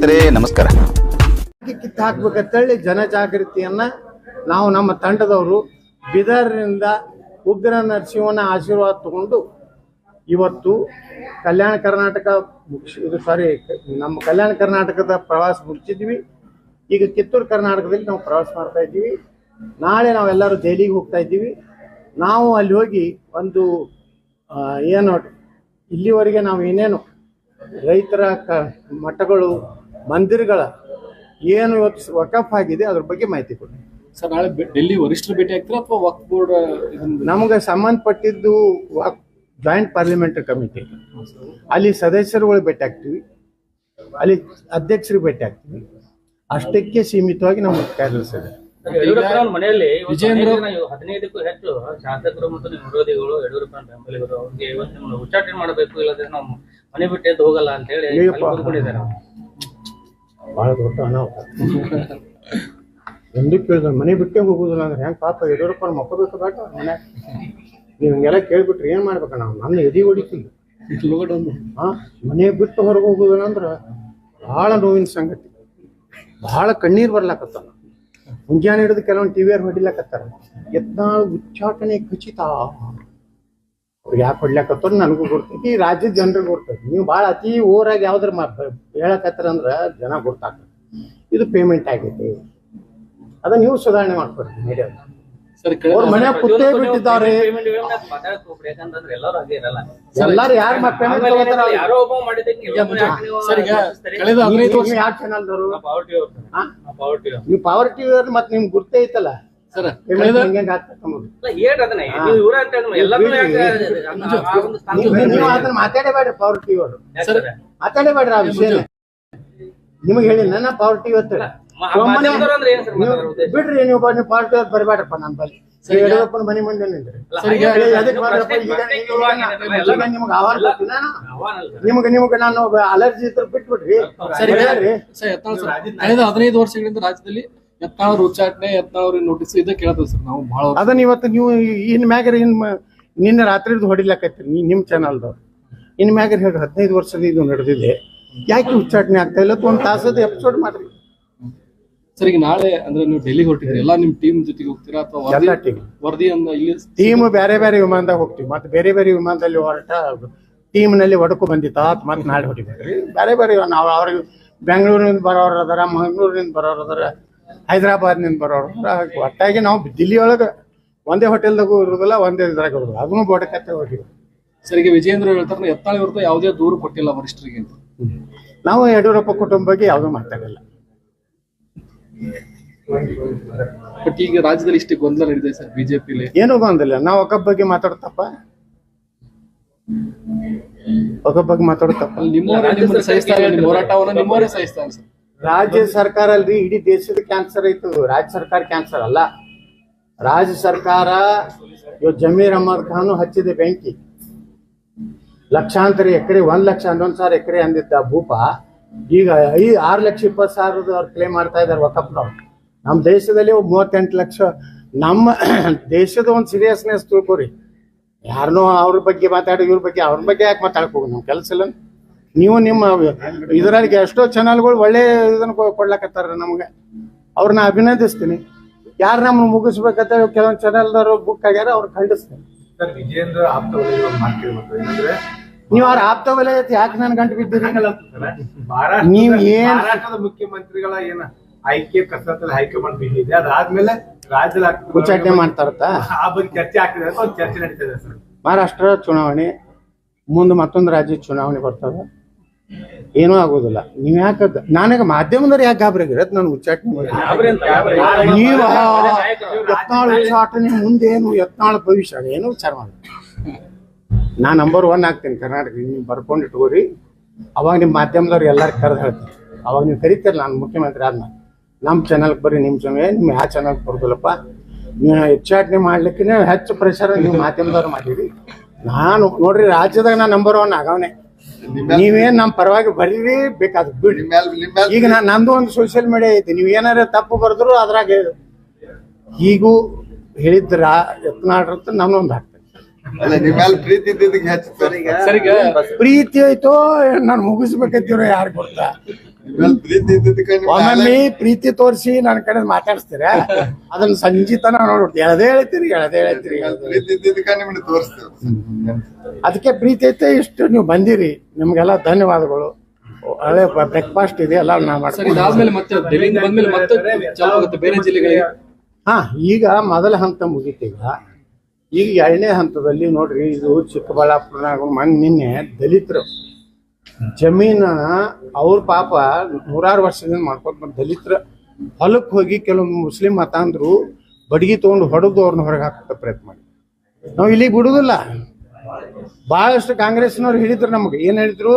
ಸ್ನೇಹಿತರೆ, ನಮಸ್ಕಾರ. ಕಿತ್ತು ಹಾಕ್ಬೇಕಂತೇಳಿ ಜನಜಾಗೃತಿಯನ್ನ ನಾವು ನಮ್ಮ ತಂಡದವರು ಬಿದರ್ನಿಂದ ಉಗ್ರ ನರಸಿಂಹನ ಆಶೀರ್ವಾದ ತಗೊಂಡು ಇವತ್ತು ಕಲ್ಯಾಣ ಕರ್ನಾಟಕ ಇದು ಸಾರಿ ನಮ್ಮ ಕಲ್ಯಾಣ ಕರ್ನಾಟಕದ ಪ್ರವಾಸ ಮುಗಿಸಿದ್ವಿ ಈಗ ಕಿತ್ತೂರು ಕರ್ನಾಟಕದಲ್ಲಿ ನಾವು ಪ್ರವಾಸ ಮಾಡ್ತಾ ಇದ್ದೀವಿ. ನಾಳೆ ನಾವೆಲ್ಲರೂ ದೆಹಲಿಗೆ ಹೋಗ್ತಾ ಇದ್ದೀವಿ. ನಾವು ಅಲ್ಲಿ ಹೋಗಿ ಒಂದು ಏನು, ಇಲ್ಲಿವರೆಗೆ ನಾವು ಏನೇನು ರೈತರ ಮಠಗಳು ಮಂದಿರಗಳ ಏನು ಇವತ್ತು ವಕಫ್ ಆಗಿದೆ ಅದ್ರ ಬಗ್ಗೆ ಮಾಹಿತಿ ಕೊಡಿ. ಸರ್ ನಾಳೆ ಡೆಲ್ಲಿ ವರಿಷ್ಠರು ಭೇಟಿ ಆಗ್ತೀರಾ ಅಥವಾ ವಕ್ಫ್ ಬೋರ್ಡ್ ನಮಗೆ ಸಂಬಂಧಪಟ್ಟಿದ್ದು ಜಾಯಿಂಟ್ ಪಾರ್ಲಿಮೆಂಟರಿ ಕಮಿಟಿ ಅಲ್ಲಿ ಸದಸ್ಯರುಗಳು ಭೇಟಿ ಆಗ್ತೀವಿ. ಅಲ್ಲಿ ಅಧ್ಯಕ್ಷರಿಗೆ ಭೇಟಿ ಆಗ್ತೀವಿ. ಅಷ್ಟಕ್ಕೆ ಸೀಮಿತವಾಗಿ ನಮ್ಮ ಕಾರ್ಯದರ್ಶಿ ಇದೆ ಮನೆಯಲ್ಲಿ ಹದಿನೈದಕ್ಕೂ ಹೆಚ್ಚು ಶಾಸಕರು ಮತ್ತು ನಿಮ್ಮ ವಿರೋಧಿಗಳು ಯಡಿಯೂರಪ್ಪನ ಬೆಂಬಲಿಗರು ಅವ್ರಿಗೆ ಇವತ್ತು ಉಚ್ಚಾಟನೆ ಮಾಡಬೇಕು ಇಲ್ಲದ್ರೆ ನಾವು ಮನೆ ಬಿಟ್ಟು ಎದ್ದು ಹೋಗಲ್ಲ ಅಂತ ಹೇಳಿ ಬಹಳ ದೊಡ್ಡ ಅನಾಹುತ. ಎಂದು ಕೇಳಿದ್ರೆ ಮನೆ ಬಿಟ್ಟೇ ಹೋಗುದಿಲ್ಲ ಅಂದ್ರೆ ಹೆಂಗ್ ಪಾಪ ಯಡಿಯೂರಪ್ಪನ ಮಕ್ಕಬೇಕು ಬೇಕ ಮನೆ. ನೀವು ಹಿಂಗೆಲ್ಲ ಕೇಳ್ಬಿಟ್ರೆ ಏನ್ ಮಾಡ್ಬೇಕು ನಾವು? ನನ್ನ ಎದಿ ಒಂದು ಆ, ಮನೆ ಬಿಟ್ಟು ಹೊರಗೆ ಹೋಗುದಿಲ್ಲ ಅಂದ್ರೆ ಬಹಳ ನೋವಿನ ಸಂಗತಿ. ಬಹಳ ಕಣ್ಣೀರ್ ಬರ್ಲಾಕತ್ತಾನ ಮುಂಜಾನೆ ಹಿಡಿದು ಕೆಲವೊಂದು ಟಿವಿಯರ್ ಹೊಡಿಲಕತ್ತಾರ ಯತ್ನಾಳ್ ಉಚ್ಚಾಟನೆ ಖಚಿತ. ಅವ್ರಿಗೆ ಯಾಕೆ ಹೊಡ್ಲಾಕತ್ತಾರ ನನಗೂ ಗೊತ್ತೈತಿ ಈ ರಾಜ್ಯದ ಜನರಿಗೆ ಗೊತ್ತೈತಿ ನೀವು ಭಾಳ ಅತಿ ಓರಾಗಿ ಯಾವ್ದ್ರ ಮಾ ಹೇಳಕತ್ತಾರ ಅಂದ್ರೆ ಜನ ಗೊತ್ತಾಗ್ತದೆ. ಇದು ಪೇಮೆಂಟ್ ಆಗೈತಿ. ಅದ ನೀವು ಸುಧಾರಣೆ ಮಾಡ್ಕೊಡ್ರಿ ಮೀಡಿಯಾ ಅವ್ರ. ಮನೆ ಕುತ್ತೇ ಎಲ್ಲರೂ ಯಾರು ಪೇಮೆಂಟ್ ನೀವು ಸರ್ ಈಗ ಆಲೋಚಿಸ್ತೀರಿ? ಕಳೆದ ಹದಿನೈದು ವರ್ಷ ಯಾವ ಚಾನಲ್ದವರು ನಾವು power TV ಅವ್ರು. ಸರ್. ಹಾ? ನಾವು power TV ಅವ್ರು. ನೀವು ಪವರ್ ಟಿವಿ ಅವ್ರು ಮತ್ತೆ ನಿಮ್ಗೆ ಗುರ್ತೇ ಐತಲ್ಲ? ಸರ್ ಮಾತಾಡಬೇಡ್ರಿ ಪವರ್ ಅವರು? ಮಾತಾಡಬೇಡ್ರಿ ಆ ವಿಷಯ ನಿಮಗೆ ಹೇಳಿ ನನ್ನ ಪಾವರ್ಟಿ ಇವತ್ತು. ಬಿಡ್ರಿ ನೀವು ನೀವು ಪಾವರ್ಟಿ ಟಿವಿ ಅವ್ರು ಬರಬೇಡ್ರಪ್ಪ ನನ್ನ ಬಳಿ. ಯಡಿಯೂರಪ್ಪನ ಮನೆ ಮುಂದೆ ನಿಮ್ಗೆ ಅಲ್ಲ ನಿಮ್ಗೆ ನಿಮ್ಗೆ ನಾನು ಅಲರ್ಜಿ ಇದ್ರೆ ಬಿಟ್ಬಿಡ್ರಿ. ಹದಿನೈದು ವರ್ಷಗಳಿಂದ ರಾಜ್ಯದಲ್ಲಿ ಅವ್ರ ಉಚ್ಚಾಟನೆ ಅವ್ರಿಗೆ ನೋಟಿಸ್ ಇದೇ ಕೇಳ್ತೇವೆ ಸರ್ ನಾವು ಬಹಳ ಅದನ್ನ ಇವತ್ತು ನೀವು ಇನ್ ಮ್ಯಾಗರ ಇನ್ ನಿನ್ನೆ ರಾತ್ರಿದು ಹೊಡಿಲಕತ್ತೀರಿ ನೀ- ನಿಮ್ ಚಾನಲ್ದವ್ರು ಇನ್ ಮ್ಯಾಗರ ಹೇಳಿ ಹದಿನೈದು ವರ್ಷದ ಇದು ನಡೆದಿದೆ. ಯಾಕೆ ಉಚ್ಚಾಟನೆ ಆಗ್ತಾ ಇಲ್ಲ? ಒಂದು ತಾಸದ ಎಪಿಸೋಡ್ ಮಾಡ್ರಿ. ಸರ್ ಈಗ ನಾಳೆ ಅಂದ್ರೆ ನೀವು ಡೆಲ್ಲಿ ಹೊರಟಿದ್ರಿ ಎಲ್ಲ ನಿಮ್ ಟೀಮ್ ಜೊತೆಗೆ ಹೋಗ್ತೀರಾ ಅಥವಾ ವರದಿ ಟೀಮ್ ವರದಿ ಅಂದ ಇಲ್ಲಿ ಟೀಮ್ ಬೇರೆ ಬೇರೆ ವಿಮಾನದಾಗ ಹೋಗ್ತೀವಿ. ಮತ್ತೆ ಬೇರೆ ಬೇರೆ ವಿಮಾನದಲ್ಲಿ ಹೊರಟ ಟೀಮ್ನಲ್ಲಿ ಒಡಕು ಬಂದಿತ್ತ. ಮತ್ತೆ ನಾಳೆ ಹೊಡಿಬೇಕ್ರಿ ಬೇರೆ ಬೇರೆ ನಾವು ಅವ್ರಿಗೆ ಬೆಂಗಳೂರಿನಿಂದ ಬರೋರು ಅದಾರ ಮಂಗಳೂರಿನಿಂದ ಬರೋರು ಅದಾರ. ಹೈದರಾಬಾದ್ನಿಂದ ಬರೋರು. ಒಟ್ಟಾಗಿ ನಾವು ದಿಲ್ಲಿ ಒಳಗೆ ಒಂದೇ ಹೋಟೆಲ್ದಾಗೂ ಇರೋದಿಲ್ಲ ಒಂದೇ ಇದ್ರಾಗ ಇರೋದಿಲ್ಲ ಅದನ್ನು ಬೋಡಕತ್ತೆ ಹೋಗಿವಿ ಸರ್ ಸರಿಗೆ ವಿಜೇಂದ್ರ ಹೇಳ್ತಾರೆ ಎತ್ತಾಳ ಇವ್ರದ್ದು ಯಾವುದೇ ದೂರು ಕೊಟ್ಟಿಲ್ಲ ವರಿಷ್ಠರಿಗೆ ಅಂತ. ನಾವು ಯಡಿಯೂರಪ್ಪ ಕುಟುಂಬ ಬಗ್ಗೆ ಯಾವುದೂ ಮಾತಾಡಿಲ್ಲ ಬಟ್ ಈಗ ರಾಜ್ಯದಲ್ಲಿ ಇಷ್ಟು ಗೊಂದಲ ನಡೆದಿದೆ ಸರ್ ಬಿಜೆಪಿಲಿ. ಏನೂ ಗೊಂದಲ ನಾವು ಒಬ್ಬ ಬಗ್ಗೆ ಮಾತಾಡ್ತಪ್ಪ. ಒಬ್ಬ ಬಗ್ಗೆ ಮಾತಾಡ್ತಪ್ಪ. ನಿಮ್ಮ ಹೋರಾಟವನ್ನು ನಿಮ್ಮವರೇ ಸಹಿಸ್ತಾರೆ ಸರ್. ರಾಜ್ಯ ಸರ್ಕಾರ ಅಲ್ರಿ ಇಡೀ ದೇಶದ ಕ್ಯಾನ್ಸರ್ ಐತು. ರಾಜ್ಯ ಸರ್ಕಾರ ಕ್ಯಾನ್ಸರ್ ಅಲ್ಲ. ರಾಜ್ಯ ಸರ್ಕಾರ ಇವ್ ಜಮೀರ್ ಅಹಮದ್ ಖಾನು ಹಚ್ಚಿದೆ ಬೆಂಕಿ. ಲಕ್ಷಾಂತರ ಎಕರೆ, ಒಂದ್ ಲಕ್ಷ ಹನ್ನೊಂದು ಸಾವಿರ ಎಕರೆ ಅಂದಿದ್ದ ಭೂಪ, ಈಗ ಐ, ಆರು ಲಕ್ಷ ಇಪ್ಪತ್ತು ಸಾವಿರದ ಅವ್ರು ಕ್ಲೇಮ್ ಮಾಡ್ತಾ ಇದ್ದಾರೆ ವಕಫ್ನವ್ರು ನಮ್ಮ ದೇಶದಲ್ಲಿ ಮೂವತ್ತೆಂಟು ಲಕ್ಷ, ನಮ್ಮ ದೇಶದ ಒಂದು ಸೀರಿಯಸ್ನೆಸ್ ತಿಳ್ಕೊರಿ. ಯಾರನ್ನೋ ಅವ್ರ ಬಗ್ಗೆ ಮಾತಾಡಿ, ಇವ್ರ ಬಗ್ಗೆ ಅವ್ರ ಬಗ್ಗೆ ಯಾಕೆ ಮಾತಾಡ್ಕೋ ನಮ್ಮ ಕೆಲಸ ಇಲ್ಲ. ನೀವು ನಿಮ್ಮ ಇದರಲ್ಲಿ ಎಷ್ಟೋ ಚಾನಲ್ಗಳು ಒಳ್ಳೆ ಇದನ್ನ ಕೊಡ್ಲಕತ್ತಾರ ನಮ್ಗೆ. ಅವ್ರನ್ನ ಅಭಿನಂದಿಸ್ತೀನಿ. ಯಾರು ನಮ್ಮನ್ನು ಮುಗಿಸ್ಬೇಕಂತ ಕೆಲವೊಂದು ಚಾನಲ್ದವ್ರು ಬುಕ್ ಆಗ್ಯಾರ ಅವ್ರು ಖಂಡಿಸ್ತೀನಿ. ನೀವು ಅವ್ರ ಆಪ್ತ ವಲಯ ಯಾಕೆ ನನ್ ಗಂಟು ಬಿದ್ದೀರಿ ನೀವು ನೀವ್ ಏನ್- ಮುಖ್ಯಮಂತ್ರಿಗಳ ಏನ ಆಯ್ಕೆ ಕಸರತ್ತಲ್ಲಿ ಹೈಕಮಾಂಡ್ ಬಿದ್ದಿದೆ ಅದಾದ್ಮೇಲೆ ರಾಜ್ಯದ ಉಚ್ಚಾಟನೆ ಮಾಡ್ತಾರತ್ತ? ಆ ಬಗ್ಗೆ ಚರ್ಚೆ ಆಗ್ತಿದೆ ಅಂತ ಒಂದು ಚರ್ಚೆ ನಡೀತದೆ ಸರ್. ಮಹಾರಾಷ್ಟ್ರ ಚುನಾವಣೆ ಮುಂದೆ ಮತ್ತೊಂದು ರಾಜ್ಯ ಚುನಾವಣೆ ಬರ್ತದೆ ಏನೂ ಆಗೋದಿಲ್ಲ. ನೀವ್ ಯಾಕ ನನಗೆ ಮಾಧ್ಯಮದವ್ರು ಯಾಕೆ ಗಾಬರಿ ಆಗಿರತ್ ನಾನು ಉಚ್ಚಾಟನೆ ಮಾಡಿ. ನೀವು. ಯತ್ನಾಳ ಉಚ್ಚಾಟನೆ ಮುಂದೇನು ಯತ್ನಾಳ ಭವಿಷ್ಯ ಏನು ವಿಚಾರ ಮಾಡಿ ನಾ ನಂಬರ್ ಒನ್ ಆಗ್ತೀನಿ ಕರ್ನಾಟಕ. ನೀವು ಬರ್ಕೊಂಡು ಇಟ್ಕೋರಿ. ಅವಾಗ ನಿಮ್ಮ ಮಾಧ್ಯಮದವ್ರು ಎಲ್ಲಾರು ಕರೆದು ಹೇಳ್ತೀನಿ. ಅವಾಗ ನೀವು ಕರಿತೀರ ನಾನು ಮುಖ್ಯಮಂತ್ರಿ ಆದ್ಮೇಲೆ. ನಮ್ಮ ಚಾನಲ್ಗೆ ಬರ್ರಿ ನಿಮ್ಮ ಚಾನಲ್ ನಿಮ್ಮ ಯಾವ ಚಾನಲ್ಗೆ ಬರ್ದಲ್ಲಪ್ಪ. ನೀವು ಉಚ್ಚಾಟನೆ ಮಾಡ್ಲಿಕ್ಕೆ ಹೆಚ್ಚು ಪ್ರೆಷರ್ ನೀವು ಮಾಧ್ಯಮದವ್ರು ಮಾಡಿರಿ. ನಾನು ನೋಡ್ರಿ ರಾಜ್ಯದಾಗ ನಾ ನಂಬರ್ ಒನ್ ಆಗವನೆ. ನೀವೇನ್ ನಮ್ಮ ಪರವಾಗಿ ಬರೀರಿ ಬೇಕಾದ್ ಬಿಡಿ. ಈಗ ನಾ ನಂದು ಒಂದು ಸೋಷಿಯಲ್ ಮೀಡಿಯಾ ಐತಿ ನೀವು ಏನಾರ ತಪ್ಪು ಬರೆದ್ರು ಅದ್ರಾಗ ಹೀಗೂ ಹೇಳಿದ್ರ ಯತ್ನಾಡ್ರತ್ತ ಅಲ್ಲ ನಿಮ್ಮೆಲ್ಲ ಪ್ರೀತಿ ಇದ್ದಿದ್ದಕ್ಕೆ ಹೆಚ್ಚು. ಈಗ ಸರ್ ಪ್ರೀತಿ ಐತೋ ನಾನು ಮುಗಿಸ್ಬೇಕಂತೀವ್ರ ಯಾರು ಗೊತ್ತಾ? ಒಮ್ಮೊಮ್ಮೆ ಪ್ರೀತಿ ತೋರಿಸಿ ನನ್ನ ಕಡೆ ಮಾತಾಡಿಸ್ತೀರ? ಅದನ್ನ ಸಂಜಿತನ ನೋಡ್ಬಿಟ್ಟು ಎಳದೇ ಹೇಳ್ತೀರಿ ಎಳದೇ ಹೇಳ್ತೀರಿ. ಅದಕ್ಕೆ ಪ್ರೀತಿ ಐತೆ ಇಷ್ಟು ನೀವು ಬಂದಿರಿ. ನಿಮ್ಗೆಲ್ಲ ಧನ್ಯವಾದಗಳು. ಒಳ್ಳೆ ಬ್ರೇಕ್ಫಾಸ್ಟ್ ಇದೆ ಎಲ್ಲ ನಾವು ಜಿಲ್ಲೆಗಳಿಗೆ? ಹಾ ಈಗ ಮೊದಲ ಹಂತ ಮುಗಿತೀಗ ಈಗ. ಎರಡನೇ ಹಂತದಲ್ಲಿ ನೋಡ್ರಿ ಇದು ಚಿಕ್ಕಬಳ್ಳಾಪುರನಾಗ ಮನ್ ನಿನ್ನೆ ದಲಿತರು. ಜಮೀನ ಅವ್ರ ಪಾಪ ನೂರಾರು ವರ್ಷದಿಂದ ಮಾಡ್ಕೊತ ಬಂದ್ ದಲಿತರ ಹೊಲಕ್ಕೆ ಹೋಗಿ ಕೆಲವೊಂದು ಮುಸ್ಲಿಂ ಮತಾಂದ್ರು ಬಡಗಿ ತೊಗೊಂಡು ಹೊಡೆದು ಅವ್ರನ್ನ ಹೊರಗೆ ಹಾಕೋಕೆ ಪ್ರಯತ್ನ ಮಾಡಿ. ನಾವು ಇಲ್ಲಿಗೆ ಬಿಡುದಿಲ್ಲ. ಬಹಳಷ್ಟು ಕಾಂಗ್ರೆಸ್ನವ್ರು ಹೇಳಿದ್ರು ನಮಗೆ. ಏನು ಹೇಳಿದ್ರು?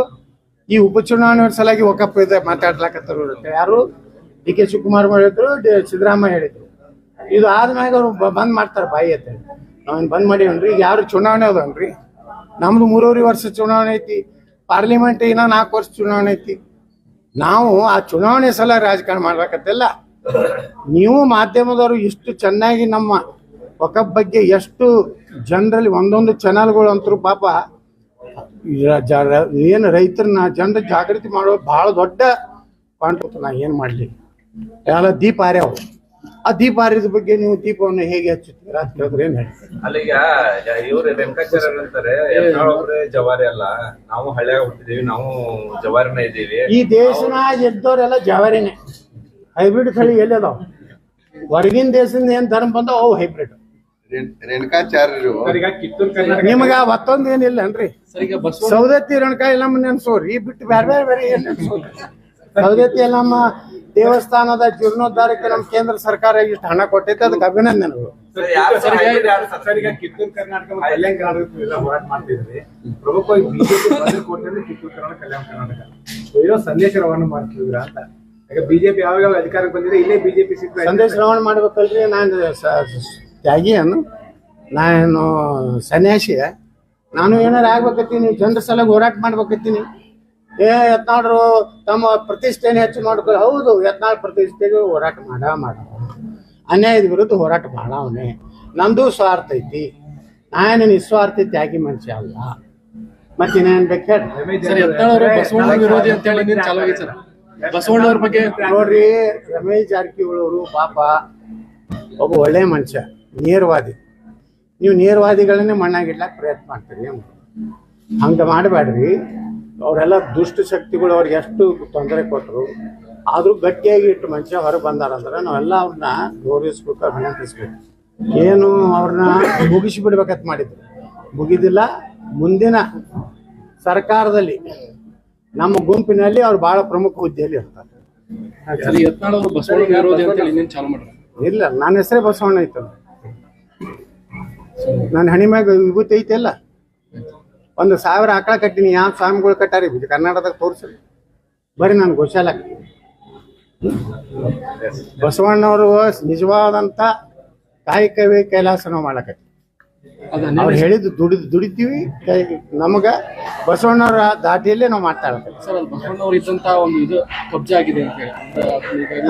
ಈ ಉಪಚುನಾವಣೆ ಸಲಾಗಿ ಒಕ್ಕಪ್ಪ ಇದೆ, ಮಾತಾಡ್ಲಾಕತ್ತಾರ ಯಾರು? ಡಿ ಕೆ ಶಿವಕುಮಾರ್ ಹೇಳಿದ್ರು ಸಿದ್ದರಾಮಯ್ಯ ಹೇಳಿದ್ರು. ಇದು ಆದ್ಮ್ಯಾಗ ಅವ್ರು ಬಂದ್ ಮಾಡ್ತಾರೆ ಬಾಯಿ ಅಂತ ನಾವೇನು ಬಂದ್ ಮಾಡೀವನ್ರಿ? ಯಾರು ಚುನಾವಣೆ ಅದನ್ರಿ ನಮ್ದು ಮೂರುವರೆ ವರ್ಷ ಚುನಾವಣೆ ಐತಿ. ಪಾರ್ಲಿಮೆಂಟ್ ಇನ್ನ ನಾಲ್ಕು ವರ್ಷ ಚುನಾವಣೆ ಐತಿ. ನಾವು ಆ ಚುನಾವಣೆ ಸಲ ರಾಜಕಾರಣ ಮಾಡ್ಬೇಕತ್ತಿಲ್ಲ ನೀವು ಮಾಧ್ಯಮದವರು ಇಷ್ಟು ಚೆನ್ನಾಗಿ ನಮ್ಮ ಒಕ್ಕ ಬಗ್ಗೆ ಎಷ್ಟು ಜನರಲ್ಲಿ ಒಂದೊಂದು ಚಾನಲ್ಗಳು ಅಂತರೂ ಪಾಪ ಏನು ರೈತರನ್ನ ಜನರ ಜಾಗೃತಿ ಮಾಡೋ ಬಹಳ ದೊಡ್ಡ ಪಾಯಿಂಟ್ ನಾ ಏನು ಮಾಡಲಿ. ಎಲ್ಲ ದೀಪ ಹಾರ್ಯಾವ ಆ ದೀಪ ಹಾರಿದ ಬಗ್ಗೆ ನೀವು ದೀಪವನ್ನು ಹೇಗೆ ಹಚ್ಚುತ್ತೀರಾ? ಅಂತ ಕೇಳಿದ್ರೆ ಏನು ಹೇಳ್ತೀರಿ? ಅಲ್ಲೀಗ ಇವ್ರು ವೆಂಕಟಾಚಾರ್ಯ ಅಂತಾರೆ ಒಬ್ರೇ ಜವಾರಿ ಅಲ್ಲ ನಾವು ಹಳ್ಳಿಯಾಗ ಹುಟ್ಟಿದೀವಿ ನಾವು ಜವಾರಿನ ಇದ್ದೀವಿ. ಈ ದೇಶನ ಎದ್ದವರೆಲ್ಲ ಜವಾರಿನೇ. ಹೈಬ್ರಿಡ್ ತಳಿ ಎಲ್ಲಿ ಅದಾವ? ಹೊರಗಿನ ದೇಶದಿಂದ ಏನ್ ಧರ್ಮ ಬಂದಾವ ಅವು ಹೈಬ್ರಿಡ್. ರೇಣ್- ರೇಣುಕಾಚಾರ್ಯರು. ಸರ್ ಕಿತ್ತೂರು ಕರ್ನಾಟಕ ನಿಮಗ ಮತ್ತೊಂದು ಏನಿಲ್ಲ ಅನ್ರಿ ಸೌದತ್ತಿ ರೇಣುಕಾ ಎಲ್ಲಮ್ಮ ನೆನ್ಸೋರಿ. ಈ ಬಿಟ್ಟು ಬೇರೆ ಬೇರೆ ಬೇರೆ ಏನ್ ನೆನ್ಸೋರಿ? ಸೌದತ್ತಿ ಎಲ್ಲಮ್ಮ ದೇವಸ್ಥಾನದ ಜೀರ್ಣೋದ್ಧಾರಕ್ಕೆ ನಮ್ಮ ಕೇಂದ್ರ ಸರ್ಕಾರ ಇಷ್ಟು ಹಣ ಕೊಟ್ಟೈತೆ ಅದಕ್ಕೆ ಅಭಿನಂದನೆಗಳು. ಸರ್, ಯಾರು ಸರ್ ಯಾರು ಸರ್? ಸರ್ ಕಿತ್ತೂರು ಕರ್ನಾಟಕ ಕಲ್ಯಾಣ ಹೋರಾಟ ಮಾಡ್ತಿದ್ರಿ ಪ್ರಮುಖವಾಗಿ ಬಿಜೆಪಿ ಕೊಟ್ಟಿದ್ರೆ ಕಿತ್ತೂರು ಕರ್ನಾಟಕ ಕಲ್ಯಾಣ ಕರ್ನಾಟಕ. ಇರೋ ಸಂದೇಶ ರವಾನ ಮಾಡ್ತಿದ್ರ ಅಂತ. ಈಗ ಬಿಜೆಪಿ ಯಾವಾಗ ಅಧಿಕಾರಕ್ಕೆ ಬಂದಿದೆ ಇಲ್ಲೇ ಬಿಜೆಪಿ ಸಿಕ್ಕ ಸಂದೇಶ ರವಾನೆ ಮಾಡ್ಬೇಕಲ್ರಿ ನಾನು ತ್ಯಾಗಿ ಅನ್ನು. ತ್ಯಾಗಿಯನ್ನು ನಾನು ಸನ್ಯಾಸಿ ನಾನು ಏನಾರು ಆಗ್ಬೇಕತ್ತೀನಿ ಜನರ ಸಲ ಹೋರಾಟ ಮಾಡ್ಬೇಕತ್ತೀನಿ. ಏ ಯತ್ನಾಳ್ರು ತಮ್ಮ ಪ್ರತಿಷ್ಠೆನ ಹೆಚ್ಚು ಮಾಡ್ಕೊಳ್ಳಿ. ಹೌದು ಯತ್ನಾಳ್ ಪ್ರತಿಷ್ಠೆಗೆ ಹೋರಾಟ ಮಾಡ ಮಾಡ. ಅನ್ಯಾಯದ ವಿರುದ್ಧ ಹೋರಾಟ ಮಾಡವನೆ ನಂದು ಸ್ವಾರ್ಥ ಐತಿ. ನಾನು ನಿಸ್ವಾರ್ಥ ತ್ಯಾಗಿ ಮನುಷ್ಯ ಅಲ್ಲ. ಬೇಕು ಹೇಳಿ ಸರ್ ಯತ್ನಾಳ್ ಅವರು ಬಸವಣ್ಣ ವಿರೋಧಿ ಅಂತ ಹೇಳಿ ಸರ್. ಬಸವಣ್ಣವ್ರ ಬಗ್ಗೆ ನೋಡ್ರಿ ರಮೇಶ್ ಜಾರಕಿಹೊಳಿ ಅವರು ಪಾಪ ಒಬ್ಬ ಒಳ್ಳೆ ಮನುಷ್ಯ ನೇರವಾದಿ. ನೀವು ನೇರವಾದಿಗಳನ್ನೇ ಮಣ್ಣಾಗಿಡ್ಲಾಕ್ ಪ್ರಯತ್ನ ಮಾಡ್ತೀರಿ ಹಂಗ ಮಾಡಬೇಡ್ರಿ. ಅವರೆಲ್ಲ ದುಷ್ಟ ಶಕ್ತಿಗಳು ಅವ್ರಿಗೆ ಎಷ್ಟು ತೊಂದರೆ ಕೊಟ್ಟರು ಆದರೂ ಗಟ್ಟಿಯಾಗಿ ಇಟ್ಟು ಮನುಷ್ಯ ಹೊರಗೆ ಬಂದಾರಂದ್ರೆ ನಾವೆಲ್ಲ ಅವ್ರನ್ನ ಗೌರವಿಸ್ಬೇಕು ಅಭಿನಂದಿಸ್ಬೇಕು. ಏನು ಅವ್ರನ್ನ ಮುಗಿಸಿ ಬಿಡ್ಬೇಕಂತ ಮಾಡಿದ್ರು. ಮುಗಿದಿಲ್ಲ ಮುಂದಿನ ಸರ್ಕಾರದಲ್ಲಿ ನಮ್ಮ ಗುಂಪಿನಲ್ಲಿ ಅವ್ರು ಬಹಳ ಪ್ರಮುಖ ಹುದ್ದೆಯಲ್ಲಿ ಇರ್ತಾರೆ. ಇಲ್ಲ ನನ್ನ ಹೆಸರೇ ಬಸವಣ್ಣ ಐತಲ್ಲ. ನನ್ನ ಹಣಿಮ್ಯಾಗ ವಿಭೂತಿ ವಿಭೂತಿ ಐತೆಲ್ಲ ಒಂದು ಸಾವಿರ ಆಕಳ ಕಟ್ಟಿನಿ ಯಾವ ಸ್ವಾಮಿಗಳು ಕಟ್ಟಾರಿ? ಇದು ಕರ್ನಾಟಕದಾಗ ತೋರಿಸ್ರಿ ಬರೀ ನಾನು ಗೋಶಾಲ ಬಸವಣ್ಣವರು ನಿಜವಾದಂತ ಕಾಯಕವೇ ಕೈಲಾಸ ನಾವು ಮಾಡಕತ್ತಿ. ಅದ ಅವ್ರು ಹೇಳಿದ್ದು ದುಡಿದು ದುಡಿತೀವಿ ಕೈ ನಮಗ ಬಸವಣ್ಣವ್ರ ದಾಟಿಯಲ್ಲೇ ನಾವು ಮಾತಾಡ್ತೀವಿ.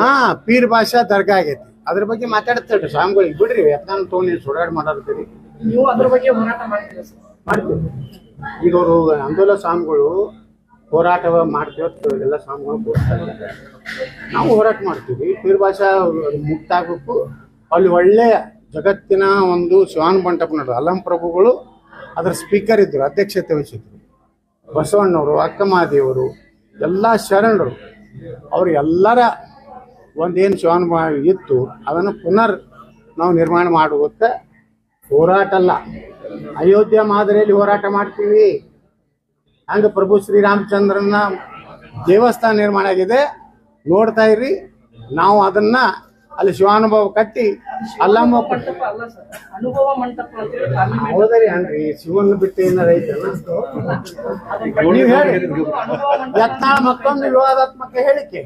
ಹಾ ಪೀರ್ ಭಾಷಾ ದರ್ಗಾ ಆಗೈತಿ. ಅದ್ರ ಬಗ್ಗೆ ಮಾತಾಡ್ತೇವೆ ಸ್ವಾಮಿಗಳಿಗೆ. ಬಿಡ್ರಿ ಯತ್ನ ತೋನಿ ಸುಡಾಡ್ ಮಾಡೋದ್ರಿ ನೀವು ಅದ್ರ ಬಗ್ಗೆ ಹೋರಾಟ ಮಾಡ್ತೀರಾ ಸರ್? ಮಾಡ್ತೀವಿ. ಈಗ ಅವರು ಅಂದೋಲ ಸ್ವಾಮಿಗಳು ಹೋರಾಟ ಮಾಡ್ತೀವಿಲ್ಲ ಸ್ವಾಮಿಗಳು. ನಾವು ಹೋರಾಟ ಮಾಡ್ತೀವಿ. ಪೀರ್ ಭಾಷಾ ಮುಕ್ತ ಆಗಬೇಕು. ಅಲ್ಲಿ ಒಳ್ಳೆಯ ಜಗತ್ತಿನ ಒಂದು ಶಿವಾನ್ ಮಂಟಪ ನೋಡ್ರಿ ಅಲ್ಲಂ ಪ್ರಭುಗಳು ಅದರ ಸ್ಪೀಕರ್ ಇದ್ರು, ಅಧ್ಯಕ್ಷತೆ ವಹಿಸಿದ್ರು. ಬಸವಣ್ಣವರು, ಅಕ್ಕಮಹಾದೇವರು, ಎಲ್ಲ ಶರಣರು, ಅವರು ಎಲ್ಲರ ಒಂದೇನು ಶಿವಾನ್ ಇತ್ತು, ಅದನ್ನು ಪುನರ್ ನಾವು ನಿರ್ಮಾಣ ಮಾಡುವತ್ತ ಹೋರಾಟ ಅಲ್ಲ ಅಯೋಧ್ಯ ಮಾದರಿಯಲ್ಲಿ ಹೋರಾಟ ಮಾಡ್ತೀವಿ. ಹಂಗ ಪ್ರಭು ಶ್ರೀರಾಮಚಂದ್ರನ ದೇವಸ್ಥಾನ ನಿರ್ಮಾಣ ಆಗಿದೆ. ನೋಡ್ತಾ ಇರಿ ನಾವು ಅದನ್ನ ಅಲ್ಲಿ ಶಿವಾನುಭವ ಕಟ್ಟಿ ಅಲ್ಲಮ್ಮ ಹೌದರಿ ಅನ್ರಿ ಶಿವನ ಬಿಟ್ಟು ಏನಾರ ನೀವು ಹೇಳಿ. ಯತ್ನಾಳ ಮತ್ತೊಂದು ವಿವಾದಾತ್ಮಕ ಹೇಳಿಕೆ.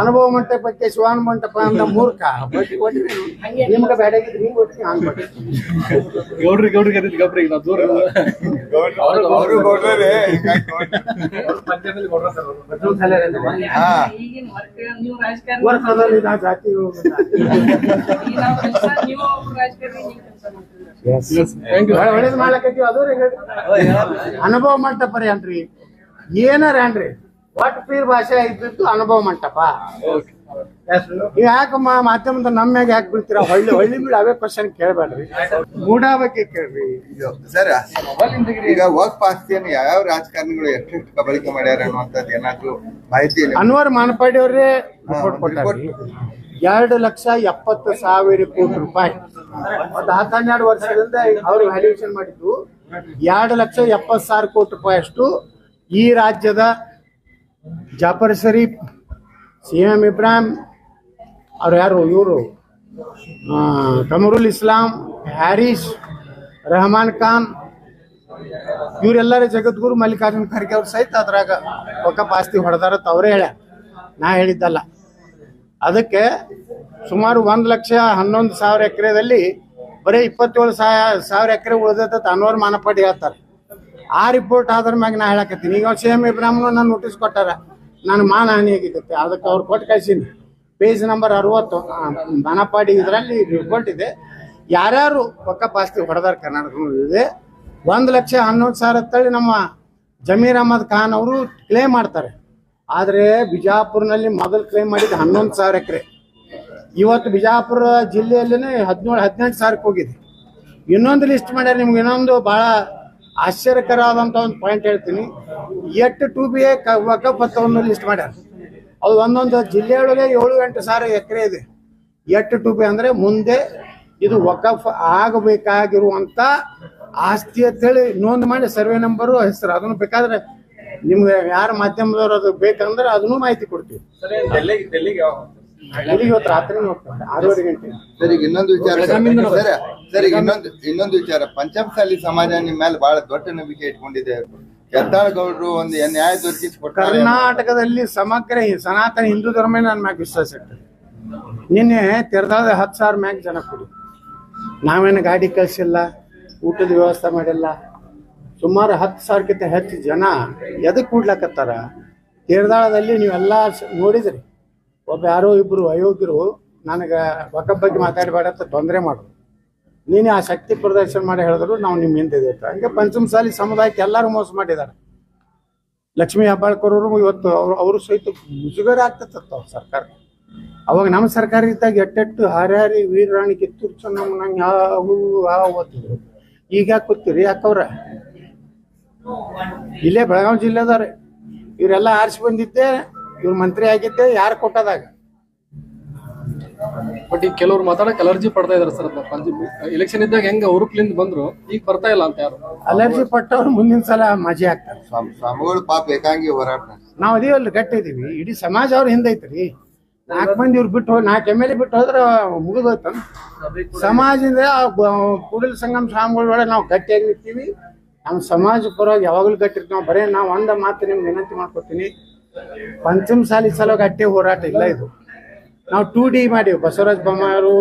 ಅನುಭವ ಮಂಟಪಕ್ಕೆ ಶಿವಾನ ಮಂಟಪ ಅಂತ ಮೂರ್ಖ. ನಿಮ್ಗೆ ಬೇಡಾಗಿದ್ರೆ ನೀವು ಗೌಡ್ರಿ ಗೌಡ್ರಿಗೆ ನಾವು ದೂರ ಜಾತಿ ಒಳ್ಳೇದ್ ಮಾಡ್ಲಕತ್ತೀವಿ ಅದು. ಅನುಭವ ಮಂಟಪ ರೀ ಅನ್ರಿ ಏನಾರ ಅನ್ರಿ ಒಟ್ಟು ಪೀರ್ ಭಾಷೆ ಇದ್ದಿತ್ತು ಅನುಭವ ಮಂಟಪ ನೀವು ಯಾಕೆ ಮಾಧ್ಯಮದ ನಮ್ಮ ಮ್ಯಾಗ ಯಾಕೆ ಬೀಳ್ತೀರಾ ಹಳ್ಳಿ ಹಳ್ಳಿ ಬೀಳ ಅವೇ ಕ್ವಶನ್ ಕೇಳಬೇಡ್ರಿ ಮೂಡಾ ಬಗ್ಗೆ ಕೇಳ್ರಿ ಸರ್ ಈಗ ಹೋಗ್ ಆಸ್ತಿಯನ್ನು ಯಾವ ರಾಜಕಾರಣಿಗಳು ಎಷ್ಟು ಕಬಳಿಕೆ ಮಾಡ್ಯಾರ ಅನ್ನುವಂಥದ್ದು ಏನಾದ್ರು ಮಾಹಿತಿ ಅನ್ವರ್ ಮಾನಪಾಡಿ ಅವರೇ ರಿಪೋರ್ಟ್ ಹಾ, ಕೊಟ್ಟಾರ್ರಿ ಎರಡು ಲಕ್ಷ ಎಪ್ಪತ್ತು ಸಾವಿರ ಕೋಟಿ ರೂಪಾಯಿ. ಒಂದು ಹತ್ತು ಹನ್ನೆರಡು ವರ್ಷದಿಂದ ಅವರು ವ್ಯಾಲ್ಯೂಷನ್ ಮಾಡಿದ್ದು ಎರಡು ಲಕ್ಷ ಎಪ್ಪತ್ತು ಸಾವಿರ ಕೋಟಿ ರೂಪಾಯಿ ಅಷ್ಟು. ಈ ರಾಜ್ಯದ ಜಾಫರ್ ಶರೀಫ್ ಸಿ ಎಂ ಇಬ್ರಾಹಿಂ ಅವ್ರು ಯಾರು? ಇವರು ಕಮರುಲ್ ಇಸ್ಲಾಂ ಹ್ಯಾರಿಸ್ ರೆಹಮಾನ್ ಖಾನ್ ಇವರೆಲ್ಲರೂ ಜಗದ್ಗುರು ಮಲ್ಲಿಕಾರ್ಜುನ ಖರ್ಗೆ ಅವ್ರು ಸಹಿತ ಅದ್ರಾಗ ಪಕ್ಕ ಪಾಸ್ತಿ ಹೊಡೆದಾರ ಅವರೇ ಹೇಳ್ಯಾರ. ನಾ ಹೇಳಿದ್ದಲ್ಲ. ಅದಕ್ಕೆ ಸುಮಾರು ಒಂದು ಲಕ್ಷ ಹನ್ನೊಂದು ಸಾವಿರ ಎಕರೆದಲ್ಲಿ ಬರೀ ಇಪ್ಪತ್ತೇಳು ಸಾವಿರ ಎಕರೆ ಉಳಿದತ್ತ ಅನ್ವರ್ ಮಾನಪಾಡಿ ಹೇಳ್ತಾರೆ. ಆ ರಿಪೋರ್ಟ್ ಆದ್ರ ಮ್ಯಾಗ ನಾ ಹೇಳಕತ್ತೀನಿ. ಈಗ ಸಿ ಎಂ ಇಬ್ರಾಹಿಮ್ನು ನಾನು ನೋಟಿಸ್ ಕೊಟ್ಟಾರ. ನಾನು ಮಾನ ಹಾನಿ ಅದಕ್ಕೆ ಅವ್ರು ಕೊಟ್ಟು ಕಳಿಸೀನಿ. ಪೇಜ್ ನಂಬರ್ ಅರವತ್ತು ಮಾನಪಾಡಿ ಇದರಲ್ಲಿ ರಿಪೋರ್ಟ್ ಇದೆ. ಯಾರ್ಯಾರು ಒಕ್ಕಪ್ಪ ಪಾಸ್ತಿ ಹೊಡೆದಾರ ಇದೆ. ಒಂದು ಲಕ್ಷ ಹನ್ನೊಂದು ಸಾವಿರ ತಳಿ ನಮ್ಮ ಜಮೀರ್ ಅಹಮದ್ ಖಾನ್ ಅವರು ಕ್ಲೇಮ್ ಮಾಡ್ತಾರೆ. ಆದರೆ ಬಿಜಾಪುರ್ನಲ್ಲಿ ಮೊದಲು ಕ್ಲೈಮ್ ಮಾಡಿದ್ದು ಹನ್ನೊಂದು ಸಾವಿರ ಎಕರೆ. ಇವತ್ತು ಬಿಜಾಪುರ ಜಿಲ್ಲೆಯಲ್ಲೇ ಹದಿನೇಳು, ಹದಿನೆಂಟು ಸಾವಿರಕ್ಕೆ ಹೋಗಿದೆ. ಇನ್ನೊಂದು ಲಿಸ್ಟ್ ಮಾಡ್ಯಾರ ನಿಮ್ಗೆ, ಇನ್ನೊಂದು ಭಾಳ ಆಶ್ಚರ್ಯಕರವಾದಂಥ ಒಂದು ಪಾಯಿಂಟ್ ಹೇಳ್ತೀನಿ. ಎಟ್ಟು ಟು ಬಿ ಎ ವಕಫ್ ಅಂತ ಲಿಸ್ಟ್ ಮಾಡ್ಯಾರ. ಅದು ಒಂದೊಂದು ಜಿಲ್ಲೆಯೊಳಗೆ ಏಳು, ಎಂಟು ಸಾವಿರ ಎಕರೆ ಇದೆ. ಎಟ್ಟು ಟು ಬಿ ಅಂದರೆ ಮುಂದೆ ಇದು ವಕಫ್ ಆಗಬೇಕಾಗಿರುವಂಥ ಆಸ್ತಿ ಅಂತೇಳಿ ನೋಂದು ಮಾಡಿ ಸರ್ವೆ ನಂಬರು ಹೆಸರು. ಅದನ್ನು ಬೇಕಾದ್ರೆ ನಿಮ್ಗೆ ಯಾರ ಮಾಧ್ಯಮದವ್ರು ಅದು ಬೇಕಂದ್ರೆ ಅದನ್ನು ಮಾಹಿತಿ ಕೊಡ್ತೀವಿ. ಇಲ್ಲಿಗೆ ಇವತ್ತು ರಾತ್ರಿ ಹೋಗ್ತಾರೆ? ಆರೂವರೆ ಗಂಟೆ. ಸರ್ ಈಗ ಇನ್ನೊಂದು ವಿಚಾರ ಸರ್. ಸರ್ ಈಗ ಇನ್ನೊಂದು ಇನ್ನೊಂದು ವಿಚಾರ. ಪಂಚಮಸಾಲಿ ಸಮಾಜ ನಿಮ್ಮ ಮೇಲೆ ಬಹಳ ದೊಡ್ಡ ನಂಬಿಕೆ ಇಟ್ಕೊಂಡಿದೆ. ಗೌಡ್ರು ಒಂದು ನ್ಯಾಯ ದೊರಕಿಸಿ ಕೊಡ್ತಾರೆ ಕರ್ನಾಟಕದಲ್ಲಿ ಸಮಗ್ರ ಸನಾತನ ಹಿಂದೂ ಧರ್ಮ ನನ್ನ ಮ್ಯಾಗ ವಿಶ್ವಾಸ ಇರ್ತದೆ ನಿನ್ನೆ ತೆರೆದಾದ ಹತ್ತು ಸಾವಿರ ಮ್ಯಾಗ ಜನ ಕೊಡಿ. ನಾವೇನು ಗಾಡಿ ಕಳಿಸಿಲ್ಲ ಊಟದ ವ್ಯವಸ್ಥೆ ಮಾಡಿಲ್ಲ ಸುಮಾರು ಹತ್ತು ಸಾವಿರಕ್ಕಿಂತ ಹೆಚ್ಚು ಜನ ಎದಕ್ಕೆ ಕೂಡ್ಲಕತ್ತಾರ? ತೀರ್ದಾಳದಲ್ಲಿ ನೀವೆಲ್ಲ ನೋಡಿದ್ರಿ. ಒಬ್ಬ ಯಾರೋ ಇಬ್ಬರು ಅಯೋಗ್ಯರು, ನನಗೆ ಒಕ್ಕ ಬಗ್ಗೆ ಮಾತಾಡಬೇಡ ಅಂತ ತೊಂದರೆ ಮಾಡೋದು ನೀನು ಆ ಶಕ್ತಿ ಪ್ರದರ್ಶನ ಮಾಡಿ ಹೇಳಿದ್ರು, ನಾವು ನಿಮ್ಮ ಹಿಂದೆ ಇದ್ದೀವಿ. ಹಂಗೆ ಪಂಚಮಸಾಲಿ ಸಮುದಾಯಕ್ಕೆ ಎಲ್ಲರೂ ಮೋಸ ಮಾಡಿದ್ದಾರೆ. ಲಕ್ಷ್ಮೀ ಹೆಬ್ಬಾಳ್ಕರ್ ಅವರು ಇವತ್ತು ಅವರು ಅವರು ಸಹಿತ ಮುಜುಗರ ಆಗ್ತತ್ತ ಸರ್ಕಾರ. ಅವಾಗ ನಮ್ಮ ಸರ್ಕಾರ ಇದ್ದಾಗ ಎಟ್ಟೆಟ್ಟು ಹಾರ್ಯಾರಿ ವೀರರಾಣಿ ಕಿತ್ತೂರು ಚೆನ್ನಮ್ಮ ನಂಗೆ ಯಾವ ಯಾವ ಓದ್ತಿದ್ರು. ಈಗ ಯಾಕೆ ಕೂತೀರಿ ಯಾಕವ್ರ ಇಲ್ಲೇ ಬೆಳಗಾವಿ ಜಿಲ್ಲೆದವ್ರೆ. ಇವರೆಲ್ಲ ಆರಿಸಿ ಬಂದಿದ್ದೆ ಇವ್ರ ಮಂತ್ರಿ ಆಗಿದ್ದೆ ಯಾರು ಕೊಟ್ಟದಾಗ? ಬಟ್ ಈಗ ಕೆಲವ್ರು ಮಾತಾಡಕ್ ಅಲರ್ಜಿ ಪಡ್ತಾ ಇದಾರೆ ಸರ್ ಎಲೆಕ್ಷನ್ ಇದ್ದಾಗ ಹೆಂಗ ಹುರುಪ್ಲಿಂದ ಬಂದ್ರು? ಈಗ ಬರ್ತಾ ಇಲ್ಲ ಅಂತ ಯಾರು? ಅಲರ್ಜಿ ಪಟ್ಟವ್ರು ಮುಂದಿನ ಸಲ ಮಾಜಿ ಆಗ್ತಾರೆ. ಸ್ವಾಮಿ ಸ್ವಾಮಿಗಳು ಪಾಪ ಏಕಾಂಗಿ ಹೋರಾಟ. ನಾವು ಅದೀವಲ್ಲ ಗಟ್ಟಿ ಇದೀವಿ. ಇಡೀ ಸಮಾಜ ಅವ್ರ ಹಿಂದೆ ಐತ್ರಿ. ನಾಲ್ಕು ಮಂದಿ ಇವ್ರು ಬಿಟ್ಟು ಹೋಗಿ ನಾಲ್ಕು ಎಂ ಎಲ್ ಎ ಬಿಟ್ಟು ಹೋದ್ರೆ ಮುಗಿದೋಯ್ತು. ಸಮಾಜದಿಂದ ಕೂಡಲ ಸಂಗಮ ಸ್ವಾಮಿಗಳೊಳಗೆ ನಾವು ಗಟ್ಟಿಯಾಗಿ ನಿಂತೀವಿ. ನಮ್ಮ ಸಮಾಜ ಪರವಾಗಿ ಯಾವಾಗಲೂ ಗಟ್ಟಿರ್ತೀವಿ. ಬರೇ ನಾವು ಒಂದ ಮಾತು ನಿಮ್ಗೆ ವಿನಂತಿ ಮಾಡ್ಕೊತೀನಿ ಪಂಚಮ ಸಾಲಿ ಸಲುವಾಗಿ ಅಟ್ಟೆ ಹೋರಾಟ ಇಲ್ಲ ಇದು. ನಾವು ಟೂ ಡಿ ಮಾಡೀವಿ. ಬಸವರಾಜ ಬೊಮ್ಮಾಯವರು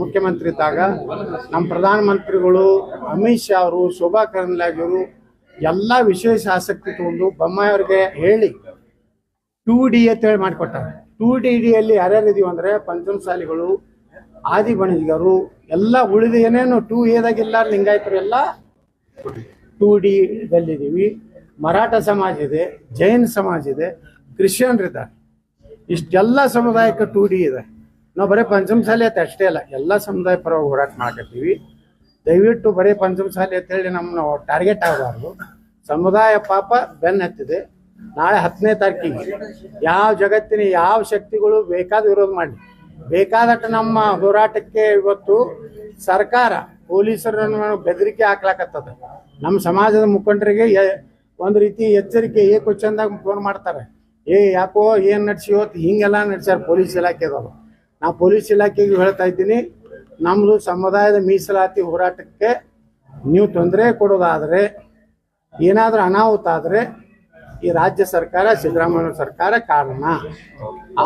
ಮುಖ್ಯಮಂತ್ರಿ ಇದ್ದಾಗ ನಮ್ಮ ಪ್ರಧಾನಮಂತ್ರಿಗಳು, ಅಮಿತ್ ಶಾ ಅವರು, ಶೋಭಾ ಕರಂದ್ಲಾಜೆ ಅವರು ಎಲ್ಲ ವಿಶೇಷ ಆಸಕ್ತಿ ತಗೊಂಡು ಬೊಮ್ಮಾಯಿ ಅವ್ರಿಗೆ ಹೇಳಿ ಟೂ ಡಿ ಅಂತೇಳಿ ಮಾಡಿಕೊಟ್ಟಾರೆ. ಟೂ ಡಿ ಡಿಯಲ್ಲಿ ಯಾರ್ಯಾರು ಇದೀವಿ ಪಂಚಮ ಸಾಲಿಗಳು ಆದಿ ಬಣಿಗರು ಎಲ್ಲ ಉಳಿದ ಏನೇನು ಟೂ ಎದಾಗಿಲ್ಲ ಲಿಂಗಾಯತರು, ಎಲ್ಲ ಟೂ ಡಿ ದಲ್ಲಿದ್ದೀವಿ ಮರಾಠ ಸಮಾಜ ಇದೆ, ಜೈನ್ ಸಮಾಜ ಇದೆ, ಕ್ರಿಶ್ಚಿಯನ್ರಿದ್ದಾರೆ. ಇಷ್ಟೆಲ್ಲ ಸಮುದಾಯಕ್ಕೆ ಟೂ ಡಿ ಇದೆ. ನಾವು ಬರೀ ಪಂಚಮಸಾಲಿ ಅಂತ ಅಷ್ಟೇ ಅಲ್ಲ, ಎಲ್ಲ ಸಮುದಾಯ ಪರವಾಗಿ ಹೋರಾಟ ಮಾಡಕತ್ತೀವಿ. ದಯವಿಟ್ಟು ಬರೀ ಪಂಚಮಸಾಲಿ ಅಂತೇಳಿ ನಮ್ಮ ಟಾರ್ಗೆಟ್ ಆಗಬಾರ್ದು. ಸಮುದಾಯ ಪಾಪ ಬೆನ್ನ ಹತ್ತಿದೆ ನಾಳೆ ಹತ್ತನೇ ತಾರೀಕಿಗೆ ಯಾವ ಜಗತ್ತಿನ ಯಾವ ಶಕ್ತಿಗಳು ಬೇಕಾದ ವಿರೋಧ ಮಾಡಿ ಬೇಕಾದಟ್ಟು ನಮ್ಮ ಹೋರಾಟಕ್ಕೆ ಇವತ್ತು ಸರ್ಕಾರ ಪೊಲೀಸರನ್ನು ಬೆದರಿಕೆ ಹಾಕ್ಲಾಕತ್ತದ. ನಮ್ಮ ಸಮಾಜದ ಮುಖಂಡರಿಗೆ ಒಂದು ರೀತಿ ಎಚ್ಚರಿಕೆ, ಏ ಚಂದಾಗ ಫೋನ್ ಮಾಡ್ತಾರೆ. ಏ, ಯಾಕೋ ಏನು ನಡ್ಸಿವತ್ತು ಹಿಂಗೆಲ್ಲ ನಡ್ಸ್ಯಾರ ಪೊಲೀಸ್ ಇಲಾಖೆದವರು. ನಾ ಪೊಲೀಸ್ ಇಲಾಖೆಗೆ ಹೇಳ್ತಾ ಇದ್ದೀನಿ ನಮ್ಮದು ಸಮುದಾಯದ ಮೀಸಲಾತಿ ಹೋರಾಟಕ್ಕೆ ನೀವು ತೊಂದರೆ ಕೊಡೋದಾದರೆ, ಏನಾದರೂ ಅನಾಹುತ ಆದರೆ ಈ ರಾಜ್ಯ ಸರ್ಕಾರ, ಸಿದ್ದರಾಮಯ್ಯ ಸರ್ಕಾರ ಕಾರಣ.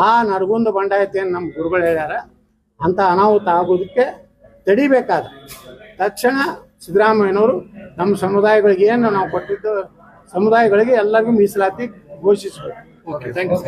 ಆ ನರಗುಂದ ಬಂಡಾಯತೆಯನ್ನು ನಮ್ಮ ಗುರುಗಳು ಹೇಳ್ಯಾರ, ಅಂಥ ಅನಾಹುತ ಆಗೋದಕ್ಕೆ ತಡಿಬೇಕಾದ್ರೆ ತಕ್ಷಣ ಸಿದ್ದರಾಮಯ್ಯನವರು ನಮ್ಮ ಸಮುದಾಯಗಳಿಗೆ ಏನು ನಾವು ಕೊಟ್ಟಿದ್ದು ಸಮುದಾಯಗಳಿಗೆ ಎಲ್ಲರಿಗೂ ಮೀಸಲಾತಿ ಘೋಷಿಸಬೇಕು. Okay thank you